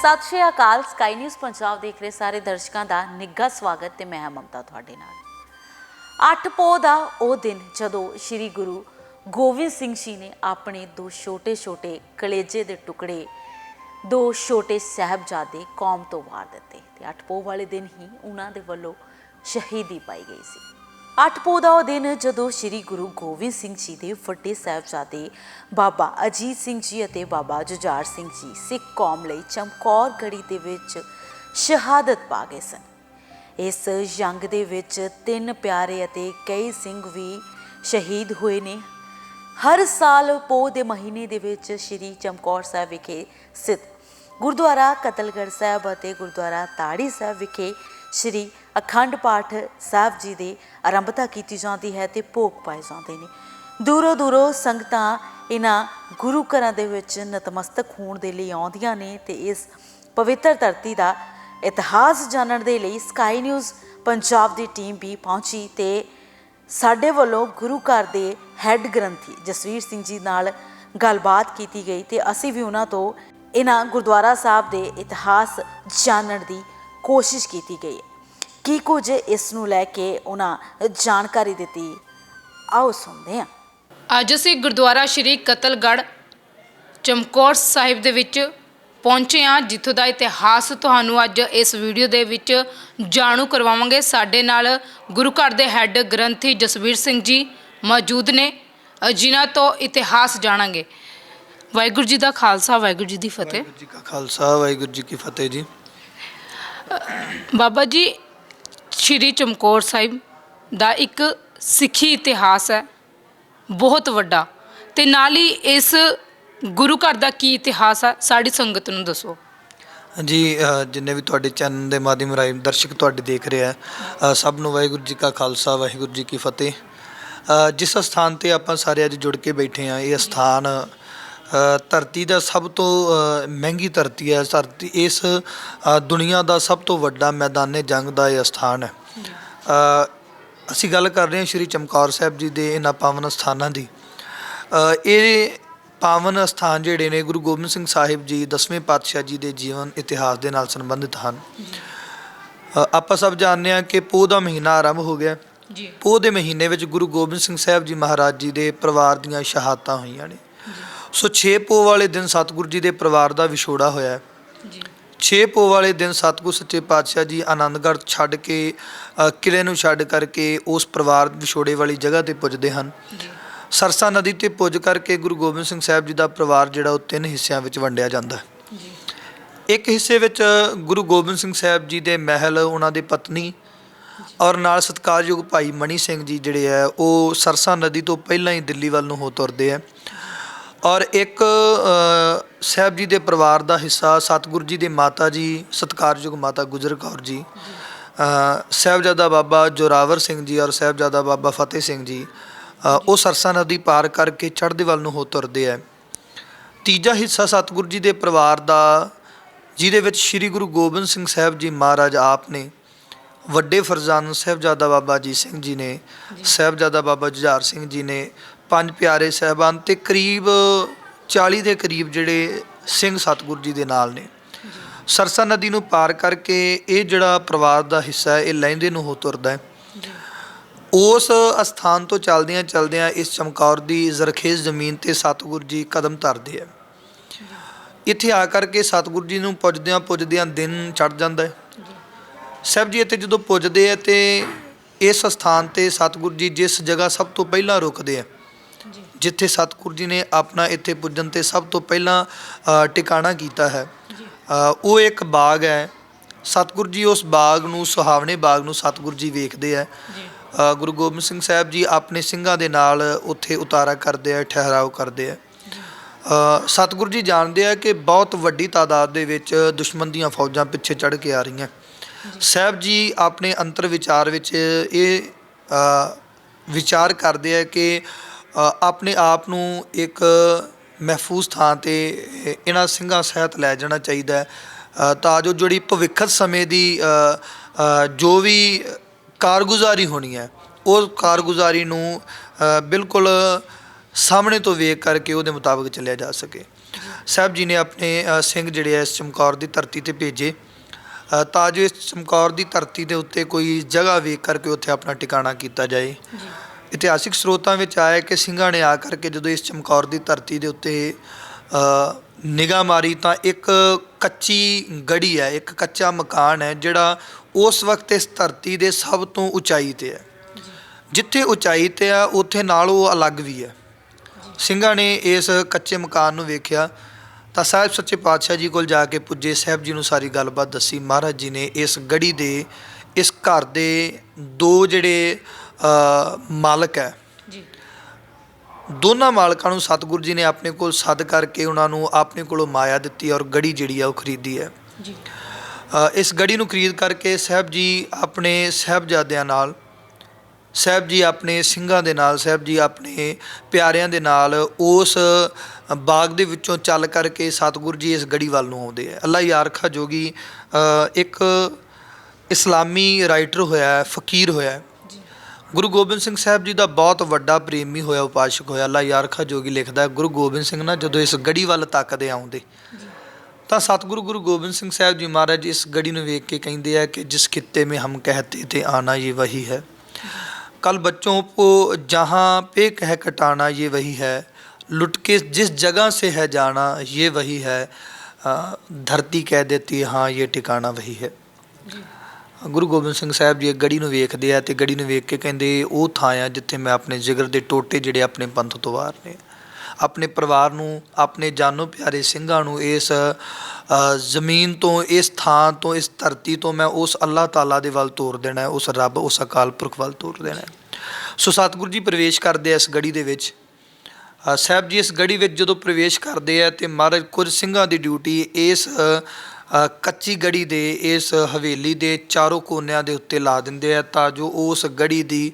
ਸਤਿ ਸ਼੍ਰੀ ਅਕਾਲ ਸਕਾਈ ਨਿਊਜ਼ ਪੰਜਾਬ ਦੇਖ ਰਹੇ ਸਾਰੇ ਦਰਸ਼ਕਾਂ ਦਾ ਨਿੱਘਾ ਸਵਾਗਤ ਤੇ ਮੈਂ ਹਾਂ ਮਮਤਾ ਤੁਹਾਡੇ ਨਾਲ। ਅੱਠ ਪੋਹ ਦਾ ਉਹ ਦਿਨ ਜਦੋਂ ਸ੍ਰੀ ਗੁਰੂ ਗੋਬਿੰਦ ਸਿੰਘ ਜੀ ਨੇ ਆਪਣੇ ਦੋ ਛੋਟੇ-ਛੋਟੇ ਕਲੇਜੇ ਦੇ ਟੁਕੜੇ, ਦੋ ਛੋਟੇ ਸਾਹਿਬਜ਼ਾਦੇ ਕੌਮ ਤੋਂ ਵਾਰ ਦਿੱਤੇ ਤੇ ਅੱਠ ਪੋਹ ਵਾਲੇ ਦਿਨ ਹੀ ਉਹਨਾਂ ਦੇ ਵੱਲੋਂ ਸ਼ਹੀਦੀ ਪਾਈ ਗਈ ਸੀ। ਅੱਠ ਪੋਹ ਦਾ ਉਹ ਦਿਨ ਜਦੋਂ ਸ੍ਰੀ ਗੁਰੂ ਗੋਬਿੰਦ ਸਿੰਘ ਜੀ ਦੇ ਵੱਡੇ ਸਾਹਿਬਜ਼ਾਦੇ ਬਾਬਾ ਅਜੀਤ ਸਿੰਘ ਜੀ ਅਤੇ ਬਾਬਾ ਜੁਝਾਰ ਸਿੰਘ ਜੀ ਸਿੱਖ ਕੌਮ ਲਈ ਚਮਕੌਰ ਗੜੀ ਦੇ ਵਿੱਚ ਸ਼ਹਾਦਤ ਪਾ ਗਏ ਸਨ। ਇਸ ਜੰਗ ਦੇ ਵਿੱਚ ਤਿੰਨ ਪਿਆਰੇ ਅਤੇ ਕਈ ਸਿੰਘ ਵੀ ਸ਼ਹੀਦ ਹੋਏ ਨੇ। ਹਰ ਸਾਲ ਪੋਹ ਦੇ ਮਹੀਨੇ ਦੇ ਵਿੱਚ ਸ੍ਰੀ ਚਮਕੌਰ ਸਾਹਿਬ ਵਿਖੇ ਸਥਿਤ ਗੁਰਦੁਆਰਾ ਕਤਲਗੜ੍ਹ ਸਾਹਿਬ ਅਤੇ ਗੁਰਦੁਆਰਾ ਤਾੜੀ ਸਾਹਿਬ ਵਿਖੇ ਸ੍ਰੀ ਅਖੰਡ ਪਾਠ ਸਾਹਿਬ ਜੀ ਦੀ ਆਰੰਭਤਾ ਕੀਤੀ ਜਾਂਦੀ ਹੈ ਤੇ ਭੋਗ ਪਾਏ ਜਾਂਦੇ ਨੇ। ਦੂਰੋਂ ਦੂਰੋਂ ਸੰਗਤਾਂ ਇਹਨਾਂ ਗੁਰੂ ਘਰਾਂ ਦੇ ਵਿੱਚ ਨਤਮਸਤਕ ਹੋਣ ਦੇ ਲਈ ਆਉਂਦੀਆਂ ਨੇ ਤੇ ਇਸ ਪਵਿੱਤਰ ਧਰਤੀ ਦਾ ਇਤਿਹਾਸ ਜਾਣਨ ਦੇ ਲਈ ਸਕਾਈ ਨਿਊਜ਼ ਪੰਜਾਬ ਦੀ ਟੀਮ ਵੀ ਪਹੁੰਚੀ ਤੇ ਸਾਡੇ ਵੱਲੋਂ ਗੁਰੂ ਘਰ ਦੇ ਹੈੱਡ ਗ੍ਰੰਥੀ ਜਸਵੀਰ ਸਿੰਘ ਜੀ ਨਾਲ ਗੱਲਬਾਤ ਕੀਤੀ ਗਈ ਤੇ ਅਸੀਂ ਵੀ ਉਹਨਾਂ ਤੋਂ ਇਹਨਾਂ ਗੁਰਦੁਆਰਾ ਸਾਹਿਬ ਦੇ ਇਤਿਹਾਸ ਜਾਣਨ ਦੀ ਕੋਸ਼ਿਸ਼ ਕੀਤੀ ਗਈ। ਹੈ ਕੀ ਕੁਝ ਇਸ ਨੂੰ ਲੈ ਕੇ ਉਹਨਾਂ ਜਾਣਕਾਰੀ ਦਿੱਤੀ? ਆਓ ਸੁਣਦੇ ਹਾਂ। ਅੱਜ ਅਸੀਂ ਗੁਰਦੁਆਰਾ ਸ਼੍ਰੀ ਕਤਲਗੜ੍ਹ ਚਮਕੌਰ ਸਾਹਿਬ ਦੇ ਵਿੱਚ ਪਹੁੰਚੇ ਹਾਂ ਜਿੱਥੋਂ ਦਾ ਇਤਿਹਾਸ ਤੁਹਾਨੂੰ ਅੱਜ ਇਸ ਵੀਡੀਓ ਦੇ ਵਿੱਚ ਜਾਣੂ ਕਰਵਾਵਾਂਗੇ। ਸਾਡੇ ਨਾਲ ਗੁਰੂ ਘਰ ਦੇ ਹੈੱਡ ਗ੍ਰੰਥੀ ਜਸਵੀਰ ਸਿੰਘ ਜੀ ਮੌਜੂਦ ਨੇ ਜਿਨ੍ਹਾਂ ਤੋਂ ਇਤਿਹਾਸ ਜਾਣਾਂਗੇ। ਵਾਹਿਗੁਰੂ ਜੀ ਦਾ ਖਾਲਸਾ ਵਾਹਿਗੁਰੂ ਜੀ ਦੀ ਫਤਿਹ। ਵਾਹਿਗੁਰੂ ਜੀ ਕਾ ਖਾਲਸਾ ਵਾਹਿਗੁਰੂ ਜੀ ਕੀ ਫਤਿਹ ਜੀ। ਬਾਬਾ ਜੀ ਸ਼੍ਰੀ ਚਮਕੌਰ ਸਾਹਿਬ ਦਾ ਇੱਕ ਸਿੱਖੀ ਇਤਿਹਾਸ ਹੈ ਬਹੁਤ ਵੱਡਾ। ਤੇ ਨਾਲ ਹੀ ਇਸ ਗੁਰੂ ਘਰ ਦਾ ਕੀ ਇਤਿਹਾਸ ਹੈ ਸਾਡੀ ਸੰਗਤ ਨੂੰ ਦੱਸੋ। ਜੀ ਅ, ਜਿੰਨੇ ਵੀ ਤੁਹਾਡੇ ਚੈਨਲ ਦੇ ਮਾਧਿਅਮ ਰਾਹੀਂ ਦਰਸ਼ਕ ਤੁਹਾਡੇ ਦੇਖ ਰਿਹਾ ਸਭ ਨੂੰ ਵਾਹਿਗੁਰੂ ਜੀ ਕਾ ਖਾਲਸਾ ਵਾਹਿਗੁਰੂ ਜੀ ਕੀ ਫਤਿਹ। ਅ, ਜਿਸ ਸਥਾਨ ਤੇ ਆਪਾਂ ਸਾਰੇ ਅੱਜ ਜੁੜ ਕੇ ਬੈਠੇ ਆ ਇਹ ਸਥਾਨ ਧਰਤੀ ਦਾ ਸਭ ਤੋਂ ਮਹਿੰਗੀ ਧਰਤੀ ਹੈ। ਧਰਤੀ ਇਸ ਦੁਨੀਆ ਦਾ ਸਭ ਤੋਂ ਵੱਡਾ ਮੈਦਾਨੇ ਜੰਗ ਦਾ ਇਹ ਸਥਾਨ ਹੈ। ਅਸੀਂ ਗੱਲ ਕਰ ਰਹੇ ਹਾਂ ਸ਼੍ਰੀ ਚਮਕੌਰ ਸਾਹਿਬ ਜੀ ਦੇ ਇਹਨਾਂ ਪਾਵਨ ਸਥਾਨਾਂ ਦੀ। ਇਹ ਪਾਵਨ ਸਥਾਨ ਜਿਹੜੇ ਨੇ ਗੁਰੂ ਗੋਬਿੰਦ ਸਿੰਘ ਸਾਹਿਬ ਜੀ ਦਸਵੇਂ ਪਾਤਸ਼ਾਹ ਜੀ ਦੇ ਜੀਵਨ ਇਤਿਹਾਸ ਦੇ ਨਾਲ ਸੰਬੰਧਿਤ ਹਨ। ਆਪਾਂ ਸਭ ਜਾਣਦੇ ਹਾਂ ਕਿ ਪੋਹ ਦਾ ਮਹੀਨਾ ਆਰੰਭ ਹੋ ਗਿਆ। ਜੀ। ਪੋਹ ਦੇ ਮਹੀਨੇ ਵਿੱਚ ਗੁਰੂ ਗੋਬਿੰਦ ਸਿੰਘ ਸਾਹਿਬ ਜੀ ਮਹਾਰਾਜ ਜੀ ਦੇ ਪਰਿਵਾਰ ਦੀਆਂ ਸ਼ਹਾਦਤਾਂ ਹੋਈਆਂ ਨੇ। ਸੋ 6 ਪੋਹ ਵਾਲੇ ਦਿਨ ਸਤਿਗੁਰੂ ਜੀ ਦੇ ਪਰਿਵਾਰ ਦਾ ਵਿਛੋੜਾ ਹੋਇਆ ਹੈ। ਜੀ। 6 ਪੋਹ ਵਾਲੇ ਦਿਨ ਸਤਿਗੁਰ ਸੱਚੇ ਪਾਤਸ਼ਾਹ ਜੀ ਆਨੰਦਗੜ੍ਹ ਛੱਡ ਕੇ ਕਿਲੇ ਨੂੰ ਛੱਡ ਕਰਕੇ ਉਸ ਪਰਿਵਾਰ ਵਿਛੋੜੇ ਵਾਲੀ ਜਗ੍ਹਾ ਤੇ ਪੁੱਜਦੇ ਹਨ। ਜੀ। ਸਰਸਾ ਨਦੀ ਤੇ ਪੁੱਜ ਕਰਕੇ ਗੁਰੂ ਗੋਬਿੰਦ ਸਿੰਘ ਸਾਹਿਬ ਜੀ ਦਾ ਪਰਿਵਾਰ ਜਿਹੜਾ ਉਹ ਤਿੰਨ ਹਿੱਸਿਆਂ ਵਿੱਚ ਵੰਡਿਆ ਜਾਂਦਾ ਹੈ। ਜੀ। ਇੱਕ ਹਿੱਸੇ ਵਿੱਚ ਗੁਰੂ ਗੋਬਿੰਦ ਸਿੰਘ ਸਾਹਿਬ ਜੀ ਦੇ ਮਹਿਲ ਉਹਨਾਂ ਦੇ ਪਤਨੀ ਔਰ ਨਾਲ ਸਤਿਕਾਰਯੋਗ ਭਾਈ ਮਣੀ ਸਿੰਘ ਜੀ ਜਿਹੜੇ ਆ ਉਹ ਸਰਸਾ ਨਦੀ ਤੋਂ ਪਹਿਲਾਂ ਹੀ ਦਿੱਲੀ ਵੱਲ ਨੂੰ ਹੋ ਤੁਰਦੇ ਆ ਔਰ ਇੱਕ ਸਾਹਿਬ ਜੀ ਦੇ ਪਰਿਵਾਰ ਦਾ ਹਿੱਸਾ ਸਤਿਗੁਰੂ ਜੀ ਦੇ ਮਾਤਾ ਜੀ ਸਤਿਕਾਰਯੋਗ ਮਾਤਾ ਗੁਜਰ ਕੌਰ ਜੀ ਸਾਹਿਬਜ਼ਾਦਾ ਬਾਬਾ ਜੋਰਾਵਰ ਸਿੰਘ ਜੀ ਔਰ ਸਾਹਿਬਜ਼ਾਦਾ ਬਾਬਾ ਫਤਿਹ ਸਿੰਘ ਜੀ ਉਹ ਸਰਸਾ ਨਦੀ ਪਾਰ ਕਰਕੇ ਚੜ੍ਹਦੇ ਵੱਲ ਨੂੰ ਹੋ ਤੁਰਦੇ ਆ ਤੀਜਾ ਹਿੱਸਾ ਸਤਿਗੁਰੂ ਜੀ ਦੇ ਪਰਿਵਾਰ ਦਾ ਜਿਹਦੇ ਵਿੱਚ ਸ੍ਰੀ ਗੁਰੂ ਗੋਬਿੰਦ ਸਿੰਘ ਸਾਹਿਬ ਜੀ ਮਹਾਰਾਜ ਆਪ ਨੇ ਵੱਡੇ ਫਰਜ਼ਾਨ ਸਾਹਿਬਜ਼ਾਦਾ ਬਾਬਾ ਜੀ ਸਿੰਘ ਜੀ ਨੇ ਸਾਹਿਬਜ਼ਾਦਾ ਬਾਬਾ ਜੁਝਾਰ ਸਿੰਘ ਜੀ ਨੇ ਪੰਜ ਪਿਆਰੇ ਸਾਹਿਬਾਨ ਤੇ ਕਰੀਬ 40 ਦੇ ਕਰੀਬ ਜਿਹੜੇ ਸਿੰਘ ਸਤਿਗੁਰੂ ਜੀ ਦੇ ਨਾਲ ਨੇ। ਸਰਸਾ ਨਦੀ ਨੂੰ ਪਾਰ ਕਰਕੇ ਇਹ ਜਿਹੜਾ ਪਰਿਵਾਰ ਦਾ ਹਿੱਸਾ ਹੈ, ਇਹ ਲਹਿੰਦੇ ਨੂੰ ਹੋ ਤੁਰਦਾ ਹੈ। ਉਸ ਅਸਥਾਨ ਤੋਂ ਚੱਲਦਿਆਂ ਚਲਦਿਆਂ ਇਸ ਚਮਕੌਰ ਦੀ ਜ਼ਰਖੇਜ਼ ਜ਼ਮੀਨ ਤੇ ਸਤਿਗੁਰੂ ਜੀ ਕਦਮ ਧਰਦੇ ਆ ਇੱਥੇ ਆ ਕਰਕੇ ਸਤਿਗੁਰੂ ਜੀ ਨੂੰ ਪੁੱਜਦਿਆਂ ਪੁੱਜਦਿਆਂ ਦਿਨ ਚੜ ਜਾਂਦਾ ਹੈ। ਸਾਹਿਬ ਜੀ, ਇੱਥੇ ਜਦੋਂ ਪੁੱਜਦੇ ਆ ਤੇ ਇਸ ਸਥਾਨ ਤੇ ਸਤਿਗੁਰੂ ਜੀ ਜਿਸ ਜਗ੍ਹਾ ਸਭ ਤੋਂ ਪਹਿਲਾਂ ਰੁਕਦੇ ਆ ਜਿੱਥੇ ਸਤਿਗੁਰੂ ਜੀ ਨੇ ਆਪਣਾ ਇੱਥੇ ਪੁੱਜਣ ਤੇ ਸਭ ਤੋਂ ਪਹਿਲਾਂ ਟਿਕਾਣਾ ਕੀਤਾ ਹੈ। ਉਹ ਇੱਕ ਬਾਗ ਹੈ। ਸਤਿਗੁਰੂ ਜੀ ਉਸ ਬਾਗ ਨੂੰ ਸੁਹਾਵਣੇ ਬਾਗ ਨੂੰ ਸਤਿਗੁਰੂ ਜੀ ਵੇਖਦੇ ਆ ਗੁਰੂ ਗੋਬਿੰਦ ਸਿੰਘ ਸਾਹਿਬ ਜੀ ਆਪਣੇ ਸਿੰਘਾਂ ਦੇ ਨਾਲ ਉੱਥੇ ਉਤਾਰਾ ਕਰਦੇ ਆ ਠਹਿਰਾਓ ਕਰਦੇ ਆ ਸਤਿਗੁਰੂ ਜੀ ਜਾਣਦੇ ਆ ਕਿ ਬਹੁਤ ਵੱਡੀ ਤਾਦਾਦ ਦੇ ਵਿੱਚ ਦੁਸ਼ਮਣ ਦੀਆਂ ਫੌਜਾਂ ਪਿੱਛੇ ਚੜ ਕੇ ਆ ਰਹੀਆਂ। ਸਾਹਿਬ ਜੀ ਆਪਣੇ ਅੰਤਰ ਵਿਚਾਰ ਵਿੱਚ ਇਹ ਵਿਚਾਰ ਕਰਦੇ ਆ ਕਿ ਆਪਣੇ ਆਪ ਨੂੰ ਇੱਕ ਮਹਿਫੂਜ਼ ਥਾਂ ਤੇ ਇਹਨਾਂ ਸਿੰਘਾਂ ਸਹਿਤ ਲੈ ਜਾਣਾ ਚਾਹੀਦਾ ਹੈ। ਤਾਂ ਜੋ ਜਿਹੜੀ ਭਵਿੱਖਤ ਸਮੇਂ ਦੀ ਜੋ ਵੀ ਕਾਰਗੁਜ਼ਾਰੀ ਹੋਣੀ ਹੈ, ਉਹ ਕਾਰਗੁਜ਼ਾਰੀ ਨੂੰ ਬਿਲਕੁਲ ਸਾਹਮਣੇ ਤੋਂ ਵੇਖ ਕਰਕੇ ਉਹਦੇ ਮੁਤਾਬਕ ਚੱਲਿਆ ਜਾ ਸਕੇ। ਸਾਹਿਬ ਜੀ ਨੇ ਆਪਣੇ ਸਿੰਘ ਜਿਹੜੇ ਆ, ਇਸ ਚਮਕੌਰ ਦੀ ਧਰਤੀ ਤੇ ਭੇਜੇ। ਤਾਂ ਜੋ ਇਸ ਚਮਕੌਰ ਦੀ ਧਰਤੀ ਦੇ ਉੱਤੇ ਕੋਈ ਜਗ੍ਹਾ ਵੇਖ ਕਰਕੇ ਉੱਥੇ ਆਪਣਾ ਟਿਕਾਣਾ ਕੀਤਾ ਜਾਏ। ਇਤਿਹਾਸਿਕ ਸਰੋਤਾਂ ਵਿੱਚ ਆਇਆ ਕਿ ਸਿੰਘਾਂ ਨੇ ਆ ਕਰਕੇ ਜਦੋਂ ਇਸ ਚਮਕੌਰ ਦੀ ਧਰਤੀ ਦੇ ਉੱਤੇ ਨਿਗਾਹ ਮਾਰੀ ਤਾਂ ਇੱਕ ਕੱਚੀ ਗੜੀ ਹੈ, ਇੱਕ ਕੱਚਾ ਮਕਾਨ ਹੈ, ਜਿਹੜਾ ਉਸ ਵਕਤ ਇਸ ਧਰਤੀ ਦੇ ਸਭ ਤੋਂ ਉਚਾਈ ਤੇ ਹੈ। ਜਿੱਥੇ ਉਚਾਈ ਤੇ ਆ, ਉੱਥੇ ਨਾਲ ਉਹ ਅਲੱਗ ਵੀ ਹੈ। ਸਿੰਘਾਂ ਨੇ ਇਸ ਕੱਚੇ ਮਕਾਨ ਨੂੰ ਵੇਖਿਆ ਤਾਂ ਸਾਹਿਬ ਸੱਚੇ ਪਾਤਸ਼ਾਹ ਜੀ ਕੋਲ ਜਾ ਕੇ ਪੁੱਜੇ। ਸਾਹਿਬ ਜੀ ਨੂੰ ਸਾਰੀ ਗੱਲਬਾਤ ਦੱਸੀ। ਮਹਾਰਾਜ ਜੀ ਨੇ ਇਸ ਗੜੀ ਦੇ, ਇਸ ਘਰ ਦੇ ਦੋ ਜਿਹੜੇ ਮਾਲਕ ਹੈ। ਜੀ। ਦੋਨਾਂ ਮਾਲਕਾਂ ਨੂੰ ਸਤਿਗੁਰੂ ਜੀ ਨੇ ਆਪਣੇ ਕੋਲ ਸੱਦ ਕਰਕੇ ਉਹਨਾਂ ਨੂੰ ਆਪਣੇ ਕੋਲੋਂ ਮਾਇਆ ਦਿੱਤੀ ਔਰ ਗੜੀ ਜਿਹੜੀ ਆ ਉਹ ਖਰੀਦੀ ਹੈ। ਜੀ। ਇਸ ਗੜੀ ਨੂੰ ਖਰੀਦ ਕਰਕੇ ਸਾਹਿਬ ਜੀ ਆਪਣੇ ਸਾਹਿਬਜ਼ਾਦਿਆਂ ਨਾਲ ਸਾਹਿਬ ਜੀ ਆਪਣੇ ਸਿੰਘਾਂ ਦੇ ਨਾਲ ਸਾਹਿਬ ਜੀ ਆਪਣੇ ਪਿਆਰਿਆਂ ਦੇ ਨਾਲ ਉਸ ਬਾਗ ਦੇ ਵਿੱਚੋਂ ਚੱਲ ਕਰਕੇ ਸਤਿਗੁਰੂ ਜੀ ਇਸ ਗੜੀ ਵੱਲ ਨੂੰ ਆਉਂਦੇ ਆ ਅੱਲਾ ਯਾਰ ਖਾ ਜੋਗੀ ਇੱਕ ਇਸਲਾਮੀ ਰਾਈਟਰ ਹੋਇਆ ਫਕੀਰ ਹੋਇਆ ਗੁਰੂ ਗੋਬਿੰਦ ਸਿੰਘ ਸਾਹਿਬ ਜੀ ਦਾ ਬਹੁਤ ਵੱਡਾ ਪ੍ਰੇਮੀ ਹੋਇਆ ਉਪਾਸ਼ਕ ਹੋਇਆ ਅੱਲਾ ਯਾਰ ਖਾ ਜੋਗੀ ਲਿਖਦਾ ਹੈ, ਗੁਰੂ ਗੋਬਿੰਦ ਸਿੰਘ ਨਾ ਜਦੋਂ ਇਸ ਗੜੀ ਵੱਲ ਤੱਕਦੇ ਆਉਂਦੇ ਤਾਂ ਸਤਿਗੁਰੂ ਗੁਰੂ ਗੋਬਿੰਦ ਸਿੰਘ ਸਾਹਿਬ ਜੀ ਮਹਾਰਾਜ ਇਸ ਗੜੀ ਨੂੰ ਵੇਖ ਕੇ ਕਹਿੰਦੇ ਆ ਕਿ ਜਿਸ ਖਿੱਤੇ में हम कहते थे आना ये वही है कल बच्चों को जहाँ पे कह कटाना ये वही है लुट के जिस जगह से है जाना ये वही है अ, धरती कह देती है हाँ ये ठिकाना वही है ਗੁਰੂ ਗੋਬਿੰਦ ਸਿੰਘ ਸਾਹਿਬ ਜੀ ਇਹ ਗੜੀ ਨੂੰ ਵੇਖਦੇ ਆ ਤੇ ਗੜੀ ਨੂੰ ਵੇਖ ਕੇ ਕਹਿੰਦੇ ਉਹ ਥਾਂ ਆ ਜਿੱਥੇ ਮੈਂ ਆਪਣੇ ਜਿਗਰ ਦੇ ਟੋਟੇ ਜਿਹੜੇ ਆਪਣੇ ਪੰਥ ਤੋਂ ਬਾਹਰ ਨੇ ਆਪਣੇ ਪਰਿਵਾਰ ਨੂੰ, ਆਪਣੇ ਜਾਨੋ ਪਿਆਰੇ ਸਿੰਘਾਂ ਨੂੰ ਇਸ ਜ਼ਮੀਨ ਤੋਂ, ਇਸ ਥਾਂ ਤੋਂ, ਇਸ ਧਰਤੀ ਤੋਂ ਮੈਂ ਉਸ ਅੱਲਾਹ ਤਾਲਾ ਦੇ ਵੱਲ ਤੋਰ ਦੇਣਾ ਉਸ ਰੱਬ, ਉਸ ਅਕਾਲ ਪੁਰਖ ਵੱਲ ਤੋਰ ਦੇਣਾ ਸੋ ਸਤਿਗੁਰੂ ਜੀ ਪ੍ਰਵੇਸ਼ ਕਰਦੇ ਆ ਇਸ ਗੜੀ ਦੇ ਵਿੱਚ। ਸਾਹਿਬ ਜੀ ਇਸ ਗੜੀ ਵਿੱਚ ਜਦੋਂ ਪ੍ਰਵੇਸ਼ ਕਰਦੇ ਆ ਤੇ ਮਹਾਰਾਜ ਕੁਝ ਸਿੰਘਾਂ ਦੀ ਡਿਊਟੀ ਇਸ ਕੱਚੀ ਗੜੀ ਦੇ ਇਸ ਹਵੇਲੀ ਦੇ ਚਾਰੋਂ ਕੋਨਿਆਂ ਦੇ ਉੱਤੇ ਲਾ ਦਿੰਦੇ ਆ ਤਾਂ ਜੋ ਉਸ ਗੜੀ ਦੀ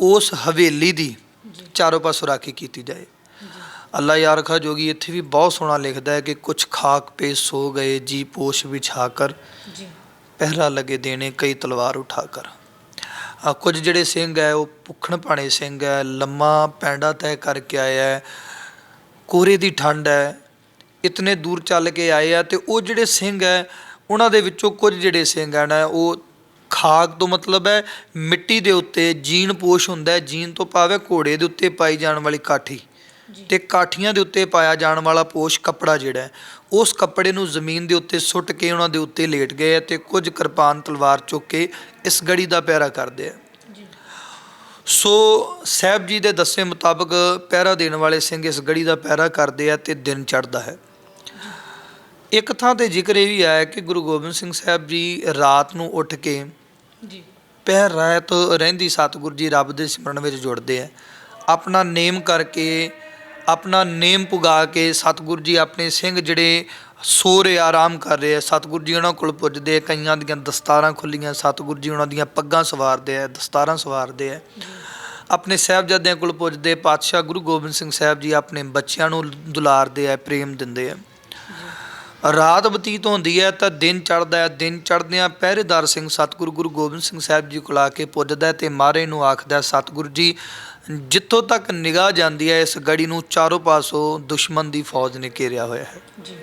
ਉਸ ਹਵੇਲੀ ਦੀ ਚਾਰੋਂ ਪਾਸੋਂ ਰਾਖੀ ਕੀਤੀ ਜਾਏ। ਅੱਲਾ ਯਾਰ ਖਾ ਜੋਗੀ ਇੱਥੇ ਵੀ ਬਹੁਤ ਸੋਹਣਾ ਲਿਖਦਾ ਹੈ ਕਿ ਕੁਛ ਖਾਕ ਪੇ ਸੋ ਗਏ ਜੀ ਪੋਸ਼ ਵਿਛਾ ਕਰ। ਜੀ। ਪਹਿਰਾ ਲਗੇ ਦੇਣੇ ਕਈ ਤਲਵਾਰ ਉਠਾ ਕਰ। ਆ ਕੁਝ ਜਿਹੜੇ ਸਿੰਘ ਹੈ ਉਹ ਭੁੱਖਣ ਭਾਣੇ ਸਿੰਘ ਹੈ ਲੰਮਾ ਪੈਂਡਾ ਤੈਅ ਕਰਕੇ ਆਇਆ ਹੈ। ਕੋਰੇ ਦੀ ਠੰਡ ਹੈ ਇਤਨੇ ਦੂਰ ਚੱਲ ਕੇ ਆਏ ਆ ਤੇ ਉਹ ਜਿਹੜੇ ਸਿੰਘ ਹੈ ਉਹਨਾਂ ਦੇ ਵਿੱਚੋਂ ਕੁਝ ਜਿਹੜੇ ਸਿੰਘ ਹਨ ਉਹ ਖਾਕ ਤੋਂ ਮਤਲਬ ਹੈ ਮਿੱਟੀ ਦੇ ਉੱਤੇ ਜੀਨ ਪੋਸ਼ ਹੁੰਦਾ ਹੈ ਜੀਨ ਤੋਂ ਭਾਵ ਘੋੜੇ ਦੇ ਉੱਤੇ ਪਾਈ ਜਾਣ ਵਾਲੀ ਕਾਠੀ ਤੇ ਕਾਠੀਆਂ ਦੇ ਉੱਤੇ ਪਾਇਆ ਜਾਣ ਵਾਲਾ ਪੋਸ਼ ਕੱਪੜਾ ਜਿਹੜਾ ਉਸ ਕੱਪੜੇ ਨੂੰ ਜ਼ਮੀਨ ਦੇ ਉੱਤੇ ਸੁੱਟ ਕੇ ਉਹਨਾਂ ਦੇ ਉੱਤੇ ਲੇਟ ਗਏ ਤੇ ਕੁਝ ਕਿਰਪਾਨ ਤਲਵਾਰ ਚੁੱਕ ਕੇ ਇਸ ਗੜੀ ਦਾ ਪਹਿਰਾ ਕਰਦੇ ਆ। ਸੋ ਸਾਹਿਬ ਜੀ ਦੇ ਦੱਸੇ ਮੁਤਾਬਕ ਪਹਿਰਾ ਦੇਣ ਵਾਲੇ ਸਿੰਘ ਇਸ ਗੜੀ ਦਾ ਪਹਿਰਾ ਕਰਦੇ ਆ ਤੇ ਦਿਨ ਚੜ੍ਹਦਾ ਹੈ। ਇੱਕ ਥਾਂ ਤੇ ਜ਼ਿਕਰ ਇਹ ਵੀ ਆਇਆ ਕਿ ਗੁਰੂ ਗੋਬਿੰਦ ਸਿੰਘ ਸਾਹਿਬ ਜੀ ਰਾਤ ਨੂੰ ਉੱਠ ਕੇ ਜੀ। ਪਹਿਰ ਰਾਤ ਰਹਿੰਦੀ ਸਤਿਗੁਰੂ ਜੀ ਰੱਬ ਦੇ ਸਿਮਰਨ ਵਿੱਚ ਜੁੜਦੇ ਆ। ਆਪਣਾ ਨੇਮ ਕਰਕੇ ਆਪਣਾ ਨੇਮ ਪੁਗਾ ਕੇ ਸਤਿਗੁਰੂ ਜੀ ਆਪਣੇ ਸਿੰਘ ਜਿਹੜੇ ਸੋ ਰਹੇ ਆਰਾਮ ਕਰ ਰਹੇ ਆ। ਸਤਿਗੁਰੂ ਜੀ ਉਹਨਾਂ ਕੋਲ ਪੁੱਜਦੇ ਆ ਕਈਆਂ ਦੀਆਂ ਦਸਤਾਰਾਂ ਖੁੱਲੀਆਂ ਸਤਿਗੁਰੂ ਜੀ ਉਹਨਾਂ ਦੀਆਂ ਪੱਗਾਂ ਸਵਾਰਦੇ ਆ ਦਸਤਾਰਾਂ ਸਵਾਰਦੇ ਆ। ਆਪਣੇ ਸਾਹਿਬਜ਼ਾਦਿਆਂ ਕੋਲ ਪੁੱਜਦੇ ਪਾਤਸ਼ਾਹ ਗੁਰੂ ਗੋਬਿੰਦ ਸਿੰਘ ਸਾਹਿਬ ਜੀ ਆਪਣੇ ਬੱਚਿਆਂ ਨੂੰ ਦੁਲਾਰਦੇ ਆ ਪ੍ਰੇਮ ਦਿੰਦੇ ਆ। ਰਾਤ ਬਤੀਤ ਹੁੰਦੀ ਹੈ ਤਾਂ ਦਿਨ ਚੜ੍ਹਦਾ ਹੈ। ਦਿਨ ਚੜ੍ਹਦਿਆਂ ਪਹਿਰੇਦਾਰ ਸਿੰਘ ਸਤਿਗੁਰੂ ਗੁਰੂ ਗੋਬਿੰਦ ਸਿੰਘ ਸਾਹਿਬ ਜੀ ਕੋਲ ਆ ਕੇ ਪੁੱਜਦਾ ਹੈ ਤੇ ਮਾਰੇ ਨੂੰ ਆਖਦਾ ਸਤਿਗੁਰੂ ਜੀ ਜਿੱਥੋਂ ਤੱਕ ਨਿਗਾਹ ਜਾਂਦੀ ਹੈ ਇਸ ਗੜੀ ਨੂੰ ਚਾਰੋਂ ਪਾਸੋਂ ਦੁਸ਼ਮਣ ਦੀ ਫੌਜ ਨੇ ਘੇਰਿਆ ਹੋਇਆ ਹੈ। ਜੀ।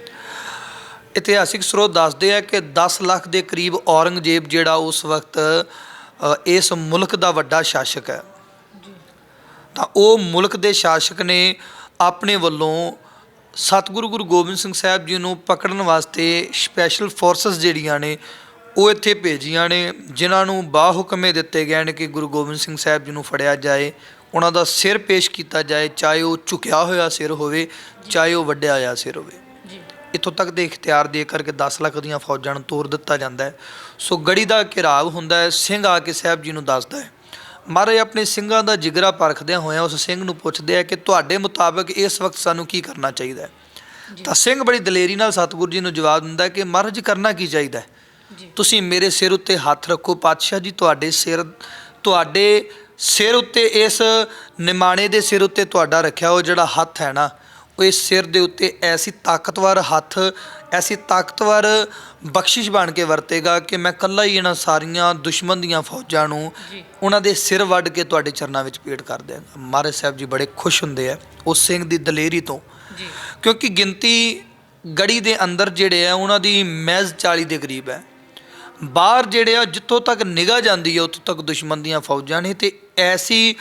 ਇਤਿਹਾਸਿਕ ਸਰੋਤ ਦੱਸਦੇ ਆ ਕਿ 10 ਲੱਖ ਦੇ ਕਰੀਬ ਔਰੰਗਜ਼ੇਬ ਜਿਹੜਾ ਉਸ ਵਕਤ ਇਸ ਮੁਲਕ ਦਾ ਵੱਡਾ ਸ਼ਾਸਕ ਹੈ। ਤਾਂ ਉਹ ਮੁਲਕ ਦੇ ਸ਼ਾਸਕ ਨੇ ਆਪਣੇ ਵੱਲੋਂ ਸਤਿਗੁਰੂ ਗੁਰੂ ਗੋਬਿੰਦ ਸਿੰਘ ਸਾਹਿਬ ਜੀ ਨੂੰ ਪਕੜਨ ਵਾਸਤੇ ਸਪੈਸ਼ਲ ਫੋਰਸਸ ਜਿਹੜੀਆਂ ਨੇ ਉਹ ਇੱਥੇ ਭੇਜੀਆਂ ਨੇ ਜਿਨ੍ਹਾਂ ਨੂੰ ਬਾਹੁਕਮੇ ਦਿੱਤੇ ਗਏ ਨੇ ਕਿ ਗੁਰੂ ਗੋਬਿੰਦ ਸਿੰਘ ਸਾਹਿਬ ਜੀ ਨੂੰ ਫੜਿਆ ਜਾਏ ਉਹਨਾਂ ਦਾ ਸਿਰ ਪੇਸ਼ ਕੀਤਾ ਜਾਏ ਚਾਹੇ ਉਹ ਝੁਕਿਆ ਹੋਇਆ ਸਿਰ ਹੋਵੇ ਚਾਹੇ ਉਹ ਵੱਡਿਆ ਹੋਇਆ ਸਿਰ ਹੋਵੇ। ਜੀ। ਇੱਥੋਂ ਤੱਕ ਦੇ ਇਖਤਿਆਰ ਦੇ ਕਰਕੇ 10 ਲੱਖ ਦੀਆਂ ਫੌਜਾਂ ਨੂੰ ਤੋਰ ਦਿੱਤਾ ਜਾਂਦਾ ਹੈ। ਸੋ ਗੜੀ ਦਾ ਘਿਰਾਵ ਹੁੰਦਾ ਹੈ ਸਿੰਘ ਆ ਕੇ ਸਾਹਿਬ ਜੀ ਨੂੰ ਦੱਸਦਾ ਹੈ। ਮਹਾਰਾਜ ਆਪਣੇ ਸਿੰਘਾਂ ਦਾ ਜਿਗਰਾ ਪਰਖਦਿਆਂ ਹੋਇਆਂ ਉਸ ਸਿੰਘ ਨੂੰ ਪੁੱਛਦੇ ਆ ਕਿ ਤੁਹਾਡੇ ਮੁਤਾਬਕ ਇਸ ਵਕਤ ਸਾਨੂੰ ਕੀ ਕਰਨਾ ਚਾਹੀਦਾ ਹੈ? ਤਾਂ ਸਿੰਘ ਬੜੀ ਦਲੇਰੀ ਨਾਲ ਸਤਿਗੁਰੂ ਜੀ ਨੂੰ ਜਵਾਬ ਦਿੰਦਾ ਕਿ ਮਹਾਰਾਜ ਕਰਨਾ ਕੀ ਚਾਹੀਦਾ ਤੁਸੀਂ ਮੇਰੇ ਸਿਰ ਉੱਤੇ ਹੱਥ ਰੱਖੋ ਪਾਤਸ਼ਾਹ ਜੀ ਤੁਹਾਡੇ ਸਿਰ ਤੁਹਾਡੇ ਸਿਰ ਉੱਤੇ ਇਸ ਨਿਮਾਣੇ ਦੇ ਸਿਰ ਉੱਤੇ ਤੁਹਾਡਾ ਰੱਖਿਆ ਉਹ ਜਿਹੜਾ ਹੱਥ ਹੈ ਨਾ ਉਹ ਇਸ ਸਿਰ ਦੇ ਉੱਤੇ ਐਸੀ ਤਾਕਤਵਰ ਹੱਥ ਐਸੀ ਤਾਕਤਵਰ ਬਖਸ਼ਿਸ਼ ਬਣ ਕੇ ਵਰਤੇਗਾ ਕਿ ਮੈਂ ਕੱਲਾ ਹੀ ਇਹਨਾਂ ਸਾਰੀਆਂ ਦੁਸ਼ਮਣ ਦੀਆਂ ਫੌਜਾਂ ਨੂੰ ਉਹਨਾਂ ਦੇ ਸਿਰ ਵੱਢ ਕੇ ਤੁਹਾਡੇ ਚਰਨਾਂ ਵਿੱਚ ਪੇਟ ਕਰ ਦਿਆਂਗਾ। ਮਹਾਰਾਜ ਸਾਹਿਬ ਜੀ ਬੜੇ ਖੁਸ਼ ਹੁੰਦੇ ਆ ਉਸ ਸਿੰਘ ਦੀ ਦਲੇਰੀ ਤੋਂ। ਕਿਉਂਕਿ ਗਿਣਤੀ ਗੜੀ ਦੇ ਅੰਦਰ ਜਿਹੜੇ ਆ ਉਹਨਾਂ ਦੀ ਮਹਿਜ਼ 40 ਦੇ ਕਰੀਬ ਹੈ। ਬਾਹਰ ਜਿਹੜੇ ਆ ਜਿੱਥੋਂ ਤੱਕ ਨਿਗਾਹ ਜਾਂਦੀ ਹੈ ਉੱਥੋਂ ਤੱਕ ਦੁਸ਼ਮਣ ਦੀਆਂ ਫੌਜਾਂ ਨੇ ਤੇ ਐਸੀ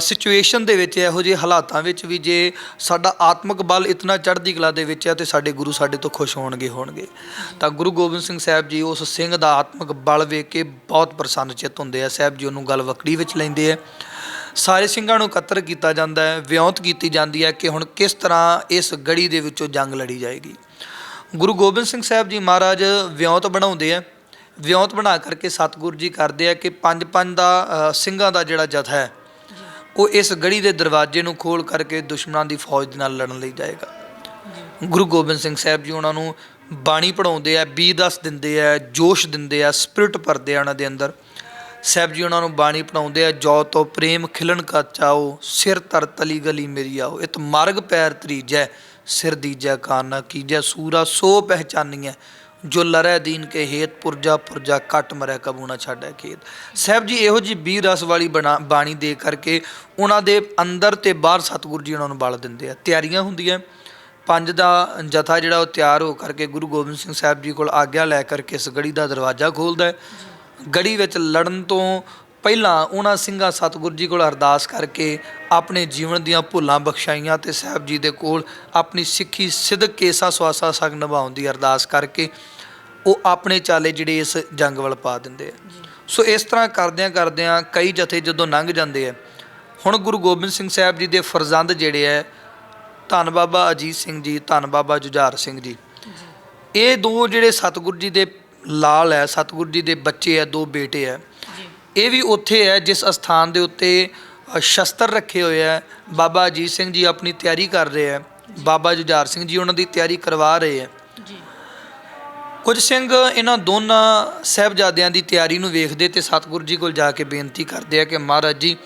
ਸਿਚੁਏਸ਼ਨ ਦੇ ਵਿੱਚ, ਇਹੋ ਜਿਹੇ ਹਾਲਾਤਾਂ ਵਿੱਚ ਵੀ ਜੇ ਸਾਡਾ ਆਤਮਿਕ ਬਲ ਇਤਨਾ ਚੜ੍ਹਦੀ ਕਲਾ ਦੇ ਵਿੱਚ ਹੈ ਤੇ ਸਾਡੇ ਗੁਰੂ ਸਾਡੇ ਤੋਂ ਖੁਸ਼ ਹੋਣਗੇ ਹੋਣਗੇ। ਤਾਂ ਗੁਰੂ ਗੋਬਿੰਦ ਸਿੰਘ ਸਾਹਿਬ ਜੀ ਉਸ ਸਿੰਘ ਦਾ ਆਤਮਿਕ ਬਲ ਵੇਖ ਕੇ ਬਹੁਤ ਪ੍ਰਸੰਨ ਚਿੱਤ ਹੁੰਦੇ ਆ। ਸਾਹਿਬ ਜੀ ਉਹਨੂੰ ਗੱਲ ਵਕੜੀ ਵਿੱਚ ਲੈਂਦੇ ਆ। ਸਾਰੇ ਸਿੰਘਾਂ ਨੂੰ ਇਕੱਤਰ ਕੀਤਾ ਜਾਂਦਾ ਹੈ, ਵਿਉਂਤ ਕੀਤੀ ਜਾਂਦੀ ਹੈ ਕਿ ਹੁਣ ਕਿਸ ਤਰ੍ਹਾਂ ਇਸ ਗੜੀ ਦੇ ਵਿੱਚੋਂ ਜੰਗ ਲੜੀ ਜਾਏਗੀ। ਗੁਰੂ ਗੋਬਿੰਦ ਸਿੰਘ ਸਾਹਿਬ ਜੀ ਮਹਾਰਾਜ ਵਿਉਂਤ ਬਣਾਉਂਦੇ ਆ। ਵਿਉਂਤ ਬਣਾ ਕਰਕੇ ਸਤਿਗੁਰੂ ਜੀ ਕਰਦੇ ਆ ਕਿ ਪੰਜ ਪੰਜ ਦਾ ਸਿੰਘਾਂ ਦਾ ਜਿਹੜਾ ਜਥਾ ਹੈ ਉਹ ਇਸ ਗੜੀ ਦੇ ਦਰਵਾਜ਼ੇ ਨੂੰ ਖੋਲ ਕਰਕੇ ਦੁਸ਼ਮਣਾਂ ਦੀ ਫੌਜ ਦੇ ਨਾਲ ਲੜਨ ਲਈ ਜਾਏਗਾ। ਗੁਰੂ ਗੋਬਿੰਦ ਸਿੰਘ ਸਾਹਿਬ ਜੀ ਉਹਨਾਂ ਨੂੰ ਬਾਣੀ ਪੜਾਉਂਦੇ ਆ ਬੀ ਦਸ ਦਿੰਦੇ ਆ ਜੋਸ਼ ਦਿੰਦੇ ਆ ਸਪਿਰਿਟ ਭਰਦੇ ਆ ਉਹਨਾਂ ਦੇ ਅੰਦਰ। ਸਾਹਿਬ ਜੀ ਉਹਨਾਂ ਨੂੰ ਬਾਣੀ ਪੜਾਉਂਦੇ ਆ ਜੋ ਤੋ ਪ੍ਰੇਮ ਖਿਲਣ ਕਾ ਚਾਓ ਸਿਰ ਤਰ ਤਲੀ ਗਲੀ ਮੇਰੀ ਆਓ। ਇਤ ਮਾਰਗ ਪੈਰ ਤਰੀਜੈ ਸਿਰ ਦੀਜੈ ਕਾਨਾ ਕੀਜੈ ਸੂਰਾ ਸੋ ਪਹਿਚਾਨੀਐ। ਜੋ ਲਰੈ ਦੀਨ ਕੇ ਹੇਤ, ਪੁਰਜਾ ਪੁਰਜਾ ਕੱਟ ਮਰੈ ਕਬੂ ਨਾ ਛੱਡੈ ਖੇਤ। ਸਾਹਿਬ ਜੀ, ਇਹੋ ਜੀ ਬੀ ਰਸ ਵਾਲੀ ਬਣਾ- ਬਾਣੀ ਦੇ ਕਰਕੇ ਉਹਨਾਂ ਦੇ ਅੰਦਰ ਤੇ ਬਾਹਰ ਸਤਿਗੁਰੂ ਜੀ ਉਹਨਾਂ ਨੂੰ ਬਲ ਦਿੰਦੇ ਆ। ਤਿਆਰੀਆਂ ਹੁੰਦੀਆਂ। ਪੰਜ ਦਾ ਜਥਾ ਜਿਹੜਾ ਉਹ ਤਿਆਰ ਹੋ ਕਰਕੇ ਗੁਰੂ ਗੋਬਿੰਦ ਸਿੰਘ ਸਾਹਿਬ ਜੀ ਕੋਲ ਆਗਿਆ ਲੈ ਕਰਕੇ ਇਸ ਗੜੀ ਦਾ ਦਰਵਾਜ਼ਾ ਖੋਲਦਾ ਹੈ। ਗੜੀ ਵਿੱਚ ਲੜਨ ਤੋਂ ਪਹਿਲਾਂ ਉਹਨਾਂ ਸਿੰਘਾਂ ਸਤਿਗੁਰੂ ਜੀ ਕੋਲ ਅਰਦਾਸ ਕਰਕੇ ਆਪਣੇ ਜੀਵਨ ਦੀਆਂ ਭੁੱਲਾਂ ਬਖਸ਼ਾਈਆਂ ਤੇ ਸਾਹਿਬ ਜੀ ਦੇ ਕੋਲ ਆਪਣੀ ਸਿੱਖੀ ਸਿੱਧ ਕੇਸਾ ਸਵਾਸਾ ਸਗ ਨਿਭਾਉਣ ਦੀ ਅਰਦਾਸ ਕਰਕੇ ਉਹ ਆਪਣੇ ਚਾਲੇ ਜਿਹੜੇ ਇਸ ਜੰਗ ਵੱਲ ਪਾ ਦਿੰਦੇ ਆ। ਸੋ ਇਸ ਤਰ੍ਹਾਂ ਕਰਦਿਆਂ ਕਰਦਿਆਂ ਕਈ ਜਥੇ ਜਦੋਂ ਲੰਘ ਜਾਂਦੇ ਆ ਹੁਣ ਗੁਰੂ ਗੋਬਿੰਦ ਸਿੰਘ ਸਾਹਿਬ ਜੀ ਦੇ ਫਰਜ਼ੰਦ ਜਿਹੜੇ ਆ ਧੰਨ ਬਾਬਾ ਅਜੀਤ ਸਿੰਘ ਜੀ ਧੰਨ ਬਾਬਾ ਜੁਝਾਰ ਸਿੰਘ ਜੀ। ਇਹ ਦੋ ਜਿਹੜੇ ਸਤਿਗੁਰੂ ਜੀ ਦੇ ਲਾਲ ਹੈ ਸਤਿਗੁਰੂ ਜੀ ਦੇ ਬੱਚੇ ਹੈ ਦੋ ਬੇਟੇ ਹੈ। ਇਹ ਵੀ ਉੱਥੇ ਹੈ ਜਿਸ ਅਸਥਾਨ ਦੇ ਉੱਤੇ ਸ਼ਸਤਰ ਰੱਖੇ ਹੋਏ ਹੈ। ਬਾਬਾ ਅਜੀਤ ਸਿੰਘ ਜੀ ਆਪਣੀ ਤਿਆਰੀ ਕਰ ਰਹੇ ਹੈ। ਬਾਬਾ ਜੁਝਾਰ ਸਿੰਘ ਜੀ ਉਹਨਾਂ ਦੀ ਤਿਆਰੀ ਕਰਵਾ ਰਹੇ ਜੀ ਕੁਝ ਸਿੰਘ ਇਹਨਾਂ ਦੋਨਾਂ ਸਾਹਿਬਜ਼ਾਦਿਆਂ ਦੀ ਤਿਆਰੀ ਨੂੰ ਵੇਖਦੇ ਤੇ ਸਤਿਗੁਰੂ ਜੀ ਕੋਲ ਜਾ ਕੇ ਬੇਨਤੀ ਕਰਦੇ ਆ ਕਿ ਮਹਾਰਾਜ ਜੀ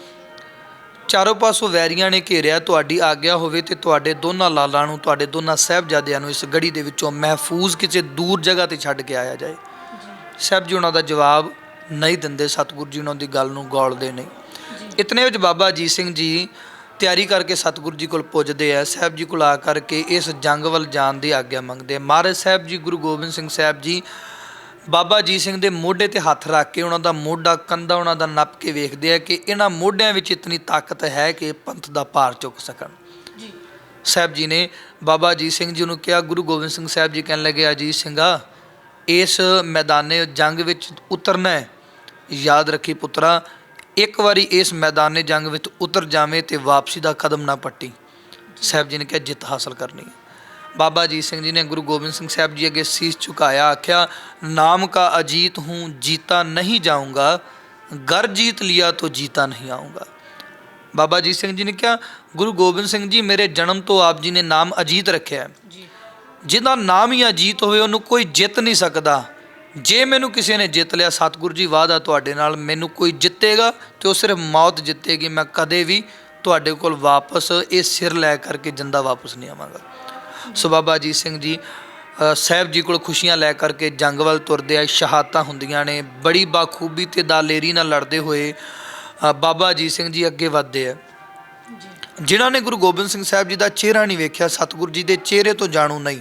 ਚਾਰੋਂ ਪਾਸੋਂ ਵੈਰੀਆਂ ਨੇ ਘੇਰਿਆ ਤੁਹਾਡੀ ਆਗਿਆ ਹੋਵੇ ਤੇ ਤੁਹਾਡੇ ਦੋਨਾਂ ਲਾਲਾਂ ਨੂੰ ਤੁਹਾਡੇ ਦੋਨਾਂ ਸਾਹਿਬਜ਼ਾਦਿਆਂ ਨੂੰ ਇਸ ਗੜੀ ਦੇ ਵਿੱਚੋਂ ਮਹਿਫੂਜ਼ ਕਿਸੇ ਦੂਰ ਜਗ੍ਹਾ ਤੇ ਛੱਡ ਕੇ ਆਇਆ ਜਾਏ। ਸਾਹਿਬ ਜੀ ਉਹਨਾਂ ਦਾ ਜਵਾਬ ਨਹੀਂ ਦਿੰਦੇ ਸਤਿਗੁਰੂ ਜੀ ਉਹਨਾਂ ਦੀ ਗੱਲ ਨੂੰ ਗੌਲਦੇ ਨਹੀਂ। ਇਤਨੇ ਵਿੱਚ ਬਾਬਾ ਅਜੀਤ ਸਿੰਘ ਜੀ ਤਿਆਰੀ ਕਰਕੇ ਸਤਿਗੁਰੂ ਜੀ ਕੋਲ ਪੁੱਜਦੇ ਆ ਸਾਹਿਬ ਜੀ ਕੋਲ ਆ ਕਰਕੇ ਇਸ ਜੰਗ ਵੱਲ ਜਾਣ ਦੀ ਆਗਿਆ ਮੰਗਦੇ ਆ। ਮਹਾਰਾਜ ਸਾਹਿਬ ਜੀ ਗੁਰੂ ਗੋਬਿੰਦ ਸਿੰਘ ਸਾਹਿਬ ਜੀ ਬਾਬਾ ਅਜੀਤ ਸਿੰਘ ਦੇ ਮੋਢੇ ਤੇ ਹੱਥ ਰੱਖ ਕੇ ਉਹਨਾਂ ਦਾ ਮੋਢਾ ਕੰਧਾ ਉਹਨਾਂ ਦਾ ਨੱਪ ਕੇ ਵੇਖਦੇ ਆ ਕਿ ਇਹਨਾਂ ਮੋਢਿਆਂ ਵਿੱਚ ਇਤਨੀ ਤਾਕਤ ਹੈ ਕਿ ਪੰਥ ਦਾ ਭਾਰ ਚੁੱਕ ਸਕਣ। ਜੀ। ਸਾਹਿਬ ਜੀ ਨੇ ਬਾਬਾ ਅਜੀਤ ਸਿੰਘ ਜੀ ਨੂੰ ਕਿਹਾ ਗੁਰੂ ਗੋਬਿੰਦ ਸਿੰਘ ਸਾਹਿਬ ਜੀ ਕਹਿਣ ਲੱਗੇ ਅਜੀਤ ਸਿੰਘਾ ਇਸ ਮੈਦਾਨੇ ਜੰਗ ਵਿੱਚ ਉਤਰਨਾ ਹੈ। ਯਾਦ ਰੱਖੀ ਪੁੱਤਰਾ ਇੱਕ ਵਾਰੀ ਇਸ ਮੈਦਾਨੇ ਜੰਗ ਵਿੱਚ ਉਤਰ ਜਾਵੇਂ ਤੇ ਵਾਪਸੀ ਦਾ ਕਦਮ ਨਾ ਪੱਟੀ। ਸਾਹਿਬ ਜੀ ਨੇ ਕਿਹਾ ਜਿੱਤ ਹਾਸਲ ਕਰਨੀ ਹੈ। ਬਾਬਾ ਅਜੀਤ ਸਿੰਘ ਜੀ ਨੇ ਗੁਰੂ ਗੋਬਿੰਦ ਸਿੰਘ ਸਾਹਿਬ ਜੀ ਅੱਗੇ ਸੀਸ ਝੁਕਾਇਆ ਆਖਿਆ ਨਾਮ ਕਾ ਅਜੀਤ ਹੂੰ ਜੀਤਾ ਨਹੀਂ ਜਾਊਂਗਾ। ਗਰ ਜੀਤ ਲਿਆ ਤੋ ਜੀਤਾ ਨਹੀਂ ਆਊਂਗਾ। ਬਾਬਾ ਅਜੀਤ ਸਿੰਘ ਜੀ ਨੇ ਕਿਹਾ ਗੁਰੂ ਗੋਬਿੰਦ ਸਿੰਘ ਜੀ ਮੇਰੇ ਜਨਮ ਤੋਂ ਆਪ ਜੀ ਨੇ ਨਾਮ ਅਜੀਤ ਰੱਖਿਆ ਹੈ। ਜੀ। ਜਿਹਦਾ ਨਾਮ ਹੀ ਅਜੀਤ ਹੋਵੇ ਉਹਨੂੰ ਕੋਈ ਜਿੱਤ ਨਹੀਂ ਸਕਦਾ। ਜੇ ਮੈਨੂੰ ਕਿਸੇ ਨੇ ਜਿੱਤ ਲਿਆ ਸਤਿਗੁਰੂ ਜੀ ਵਾਦਾ ਤੁਹਾਡੇ ਨਾਲ ਮੈਨੂੰ ਕੋਈ ਜਿੱਤੇਗਾ ਤੇ ਉਹ ਸਿਰਫ ਮੌਤ ਜਿੱਤੇਗੀ ਮੈਂ ਕਦੇ ਵੀ ਤੁਹਾਡੇ ਕੋਲ ਵਾਪਸ ਇਹ ਸਿਰ ਲੈ ਕਰਕੇ ਜਿੰਦਾ ਵਾਪਸ ਨਹੀਂ ਆਵਾਂਗਾ। ਸੋ ਬਾਬਾ ਅਜੀਤ ਸਿੰਘ ਜੀ ਸਾਹਿਬ ਜੀ ਕੋਲ ਖੁਸ਼ੀਆਂ ਲੈ ਕਰਕੇ ਜੰਗ ਵੱਲ ਤੁਰਦੇ ਆ ਸ਼ਹਾਦਤਾਂ ਹੁੰਦੀਆਂ ਨੇ ਬੜੀ ਬਾਖੂਬੀ ਤੇ ਦਾਲੇਰੀ ਨਾਲ ਲੜਦੇ ਹੋਏ ਬਾਬਾ ਅਜੀਤ ਸਿੰਘ ਜੀ ਅੱਗੇ ਵਧਦੇ ਆ। ਜਿਨ੍ਹਾਂ ਨੇ ਗੁਰੂ ਗੋਬਿੰਦ ਸਿੰਘ ਸਾਹਿਬ ਜੀ ਦਾ ਚਿਹਰਾ ਨਹੀਂ ਵੇਖਿਆ ਸਤਿਗੁਰੂ ਜੀ ਦੇ ਚਿਹਰੇ ਤੋਂ ਜਾਣੂ ਨਹੀਂ।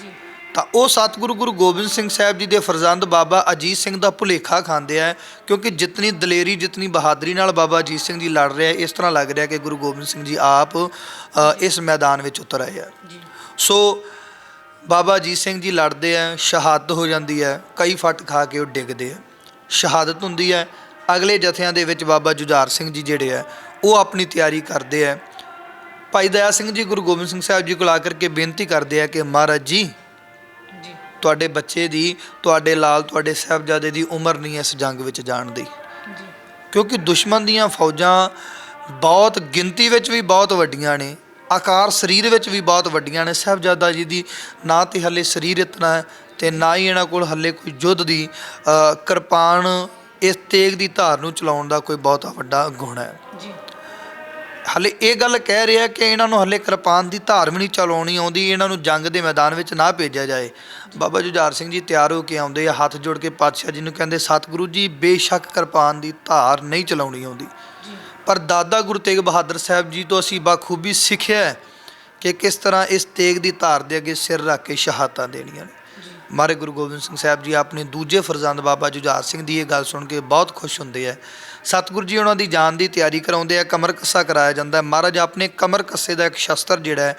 ਜੀ। ਤਾਂ ਉਹ ਸਤਿਗੁਰੂ ਗੁਰੂ ਗੋਬਿੰਦ ਸਿੰਘ ਸਾਹਿਬ ਜੀ ਦੇ ਫਰਜ਼ੰਦ ਬਾਬਾ ਅਜੀਤ ਸਿੰਘ ਦਾ ਭੁਲੇਖਾ ਖਾਂਦੇ ਆ ਕਿਉਂਕਿ ਜਿਤਨੀ ਦਲੇਰੀ ਜਿਤਨੀ ਬਹਾਦਰੀ ਨਾਲ ਬਾਬਾ ਅਜੀਤ ਸਿੰਘ ਜੀ ਲੜ ਰਿਹਾ ਇਸ ਤਰ੍ਹਾਂ ਲੱਗ ਰਿਹਾ ਕਿ ਗੁਰੂ ਗੋਬਿੰਦ ਸਿੰਘ ਜੀ ਆਪ ਇਸ ਮੈਦਾਨ ਵਿੱਚ ਉਤਰ ਆਏ ਆ। ਸੋ ਬਾਬਾ ਅਜੀਤ ਸਿੰਘ ਜੀ ਲੜਦੇ ਆ ਸ਼ਹਾਦਤ ਹੋ ਜਾਂਦੀ ਹੈ ਕਈ ਫੱਟ ਖਾ ਕੇ ਉਹ ਡਿੱਗਦੇ ਆ। ਸ਼ਹਾਦਤ ਹੁੰਦੀ ਹੈ ਅਗਲੇ ਜਥਿਆਂ ਦੇ ਵਿੱਚ ਬਾਬਾ ਜੁਝਾਰ ਸਿੰਘ ਜੀ ਜਿਹੜੇ ਆ ਉਹ ਆਪਣੀ ਤਿਆਰੀ ਕਰਦੇ ਆ। ਭਾਈ ਦਇਆ ਸਿੰਘ ਜੀ ਗੁਰੂ ਗੋਬਿੰਦ ਸਿੰਘ ਸਾਹਿਬ ਜੀ ਕੋਲ ਆ ਕਰਕੇ ਬੇਨਤੀ ਕਰਦੇ ਆ ਕਿ ਮਹਾਰਾਜ ਜੀ ਤੁਹਾਡੇ ਬੱਚੇ ਦੀ ਤੁਹਾਡੇ ਲਾਲ ਤੁਹਾਡੇ ਸਾਹਿਬਜ਼ਾਦੇ ਦੀ ਉਮਰ ਨਹੀਂ ਇਸ ਜੰਗ ਵਿੱਚ ਜਾਣ ਦੀ। ਕਿਉਂਕਿ ਦੁਸ਼ਮਣ ਦੀਆਂ ਫੌਜਾਂ ਬਹੁਤ ਗਿਣਤੀ ਵਿੱਚ ਵੀ ਬਹੁਤ ਵੱਡੀਆਂ ਨੇ। ਆਕਾਰ ਸਰੀਰ ਵਿੱਚ ਵੀ ਬਹੁਤ ਵੱਡੀਆਂ ਨੇ। ਸਾਹਿਬਜ਼ਾਦਾ ਜੀ ਦੀ ਨਾ ਤੇ ਹੱਲੇ ਸਰੀਰ ਇਤਨਾ ਹੈ ਤੇ ਨਾ ਹੀ ਇਹਨਾਂ ਕੋਲ ਹੱਲੇ ਕੋਈ ਯੁੱਧ ਦੀ ਕਿਰਪਾਨ ਇਸ ਤੇਗ ਦੀ ਧਾਰ ਨੂੰ ਚਲਾਉਣ ਦਾ ਕੋਈ ਬਹੁਤਾ ਵੱਡਾ ਗੁਣ ਹੈ। ਹਲੇ ਇਹ ਗੱਲ ਕਹਿ ਰਿਹਾ ਕਿ ਇਹਨਾਂ ਨੂੰ ਹਲੇ ਕਿਰਪਾਨ ਦੀ ਧਾਰ ਵੀ ਨਹੀਂ ਚਲਾਉਣੀ ਆਉਂਦੀ ਇਹਨਾਂ ਨੂੰ ਜੰਗ ਦੇ ਮੈਦਾਨ ਵਿੱਚ ਨਾ ਭੇਜਿਆ ਜਾਏ। ਬਾਬਾ ਜੁਝਾਰ ਸਿੰਘ ਜੀ ਤਿਆਰ ਹੋ ਕੇ ਆਉਂਦੇ ਆ ਹੱਥ ਜੋੜ ਕੇ ਪਾਤਸ਼ਾਹ ਜੀ ਨੂੰ ਕਹਿੰਦੇ ਸਤਿਗੁਰੂ ਜੀ ਬੇਸ਼ੱਕ ਕਿਰਪਾਨ ਦੀ ਧਾਰ ਨਹੀਂ ਚਲਾਉਣੀ ਆਉਂਦੀ। ਪਰ ਦਾਦਾ ਗੁਰੂ ਤੇਗ ਬਹਾਦਰ ਸਾਹਿਬ ਜੀ ਤੋਂ ਅਸੀਂ ਬਾਖੂਬੀ ਸਿੱਖਿਆ ਕਿ ਕਿਸ ਤਰ੍ਹਾਂ ਇਸ ਤੇਗ ਦੀ ਧਾਰ ਦੇ ਅੱਗੇ ਸਿਰ ਰੱਖ ਕੇ ਸ਼ਹਾਦਤਾਂ ਦੇਣੀਆਂ ਨੇ। ਮਾਰੇ ਗੁਰੂ ਗੋਬਿੰਦ ਸਿੰਘ ਸਾਹਿਬ ਜੀ ਆਪਣੇ ਦੂਜੇ ਫਰਜ਼ੰਦ ਬਾਬਾ ਜੁਝਾਰ ਸਿੰਘ ਦੀ ਇਹ ਗੱਲ ਸੁਣ ਕੇ ਬਹੁਤ ਖੁਸ਼ ਹੁੰਦੇ ਆ। ਸਤਿਗੁਰੂ ਜੀ ਉਹਨਾਂ ਦੀ ਜਾਨ ਦੀ ਤਿਆਰੀ ਕਰਾਉਂਦੇ ਆ ਕਮਰ ਕੱਸਾ ਕਰਾਇਆ ਜਾਂਦਾ ਮਹਾਰਾਜ ਆਪਣੇ ਕਮਰ ਕੱਸੇ ਦਾ ਇੱਕ ਸ਼ਸਤਰ ਜਿਹੜਾ ਹੈ